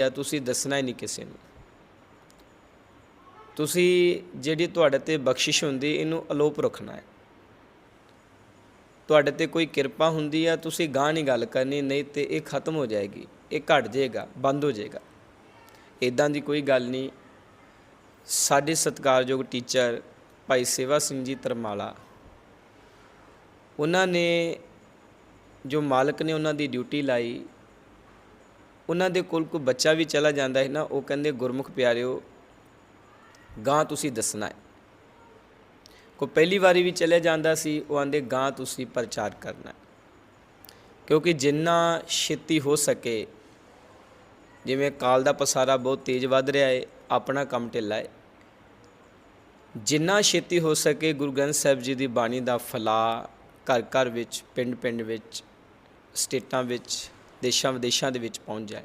ਜਾਂ ਤੁਸੀਂ ਦੱਸਣਾ ਹੀ ਨਹੀਂ ਕਿਸੇ ਨੂੰ। ਤੁਸੀਂ ਜਿਹੜੀ ਤੁਹਾਡੇ ਤੇ ਬਖਸ਼ਿਸ਼ ਹੁੰਦੀ, ਇਹਨੂੰ ਅਲੋਪ ਰੱਖਣਾ ਹੈ। ਤੁਹਾਡੇ ਤੇ ਕੋਈ ਕਿਰਪਾ ਹੁੰਦੀ ਆ, ਤੁਸੀਂ ਗਾਂ ਨਹੀਂ ਗੱਲ ਕਰਨੀ, ਨਹੀਂ ਤੇ ਇਹ ਖਤਮ ਹੋ ਜਾਏਗੀ, ਇਹ ਘਟ ਜਾਏਗਾ, ਬੰਦ ਹੋ ਜਾਏਗਾ। ਇਦਾਂ ਦੀ ਕੋਈ ਗੱਲ ਨਹੀਂ। ਸਾਡੇ ਸਤਿਕਾਰਯੋਗ ਟੀਚਰ ਭਾਈ ਸੇਵਾ ਸਿੰਘ ਜੀ ਤਰਮਾਲਾ, ਉਹਨਾਂ ਨੇ ਜੋ ਮਾਲਕ ਨੇ ਉਹਨਾਂ ਦੀ ਡਿਊਟੀ ਲਾਈ ਉਹਨਾਂ ਦੇ ਕੋਲ ਕੋਈ ਬੱਚਾ ਵੀ ਚਲਾ ਜਾਂਦਾ ਹੈ ਨਾ, ਉਹ ਕਹਿੰਦੇ, ਗੁਰਮੁਖ ਪਿਆਰਿਓ ਗਾਂ ਤੁਸੀਂ ਦੱਸਣਾ ਹੈ। ਕੋਈ ਪਹਿਲੀ ਵਾਰੀ ਵੀ ਚਲੇ ਜਾਂਦਾ ਸੀ, ਉਹ ਆਂਦੇ ਗਾਂ ਤੁਸੀਂ ਪ੍ਰਚਾਰ ਕਰਨਾ ਕਿਉਂਕਿ ਜਿੰਨਾ ਛੇਤੀ ਹੋ ਸਕੇ, ਜਿਵੇਂ ਕਾਲ ਦਾ ਪਸਾਰਾ ਬਹੁਤ ਤੇਜ਼ ਵੱਧ ਰਿਹਾ ਹੈ, ਆਪਣਾ ਕੰਮ ਢਿੱਲਾ ਹੈ। ਜਿੰਨਾ ਛੇਤੀ ਹੋ ਸਕੇ, ਗੁਰੂ ਗ੍ਰੰਥ ਸਾਹਿਬ ਜੀ ਦੀ ਬਾਣੀ ਦਾ ਫਲਾ ਘਰ ਘਰ ਵਿੱਚ ਪਿੰਡ ਪਿੰਡ ਵਿੱਚ, ਸਟੇਟਾਂ ਵਿੱਚ ਦੇਸ਼ਾਂ ਵਿਦੇਸ਼ਾਂ ਦੇ ਵਿੱਚ ਪਹੁੰਚ ਜਾਏ।